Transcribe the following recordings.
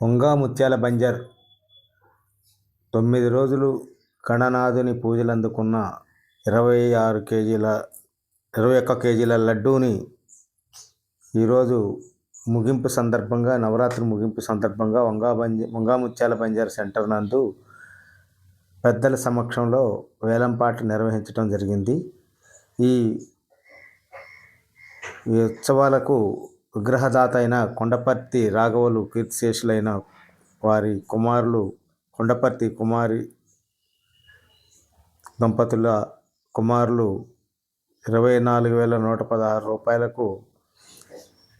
ఉంగా ముత్యాల బంజర్. తొమ్మిది రోజులు గణనాథుని పూజలు అందుకున్న ఇరవై ఆరు కేజీల ఇరవై ఒక్క కేజీల లడ్డూని ఈరోజు ముగింపు సందర్భంగా నవరాత్రి ముగింపు సందర్భంగా వంగా బంజ వంగాముత్యాల బంజార్ సెంటర్ నందు పెద్దల సమక్షంలో వేలంపాట నిర్వహించడం జరిగింది. ఈ ఉత్సవాలకు విగ్రహదాత అయిన కొండపర్తి రాఘవులు కీర్తిశేషులైన వారి కుమారులు కొండపర్తి కుమారి దంపతుల కుమారులు ఇరవై నాలుగు వేల నూట పదహారు రూపాయలకు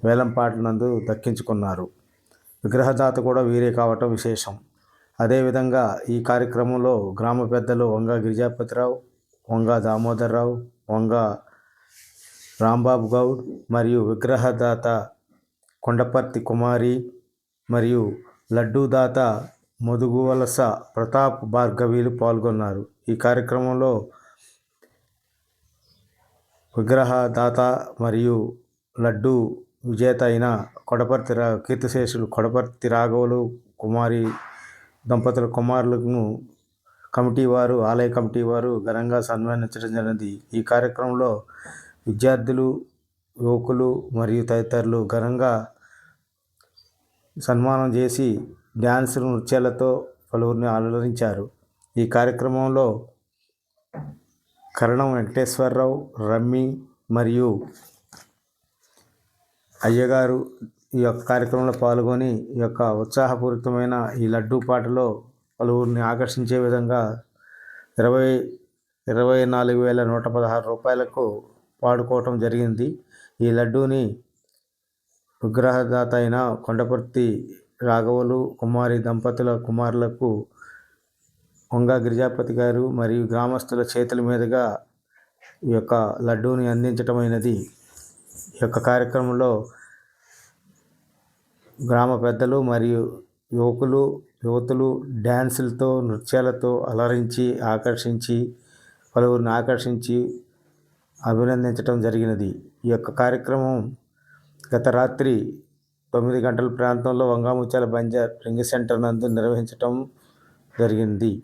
వేలంపాట నందు దక్కించుకున్నారు. విగ్రహదాత కూడా వీరే కావటం విశేషం. అదేవిధంగా ఈ కార్యక్రమంలో గ్రామ పెద్దలు వంగ గిరిజాపతిరావు వంగ దామోదర్రావు వంగ రాంబాబు గౌడ్ మరియు విగ్రహదాత కొండపర్తి కుమారి మరియు లడ్డూదాత మధుగువలస ప్రతాప్ భార్గవీలు పాల్గొన్నారు. ఈ కార్యక్రమంలో విగ్రహదాత మరియు లడ్డు విజేత అయిన కొడపర్తి రా కీర్తిశేషులు కొడపర్తి రాఘవులు కుమారి దంపతుల కుమారులను కమిటీ వారు ఆలయ కమిటీ వారు ఘనంగా సన్మానించడం జరిగింది. ఈ కార్యక్రమంలో విద్యార్థులు యువకులు మరియు తదితరులు ఘనంగా సన్మానం చేసి డ్యాన్స్ నృత్యాలతో పలువురిని అలరించారు. ఈ కార్యక్రమంలో కరణం వెంకటేశ్వరరావు రమ్మి మరియు అయ్యగారు ఈ యొక్క కార్యక్రమంలో పాల్గొని ఈ యొక్క ఉత్సాహపూరితమైన ఈ లడ్డూ పాటలో పలువురిని ఆకర్షించే విధంగా ఇరవై ఇరవై నాలుగు వేల నూట పదహారు రూపాయలకు పాడుకోవటం జరిగింది. ఈ లడ్డూని విగ్రహదాత అయిన కొండపర్తి రాఘవులు కుమారి దంపతుల కుమారులకు కొంగ గిరిజాపతి గారు మరియు గ్రామస్తుల చేతుల మీదుగా ఈ యొక్క లడ్డూని అందించటమైనది. ఈ యొక్క కార్యక్రమంలో గ్రామ పెద్దలు మరియు యువకులు యువతులు డ్యాన్సులతో నృత్యాలతో అలరించి ఆకర్షించి పలువురిని ఆకర్షించి అభినందించటం జరిగినది. ఈ యొక్క కార్యక్రమం గత రాత్రి తొమ్మిది గంటల ప్రాంతంలో వంగాముత్యాల బంజార్ రింగ్ సెంటర్ నందు నిర్వహించటం జరిగింది.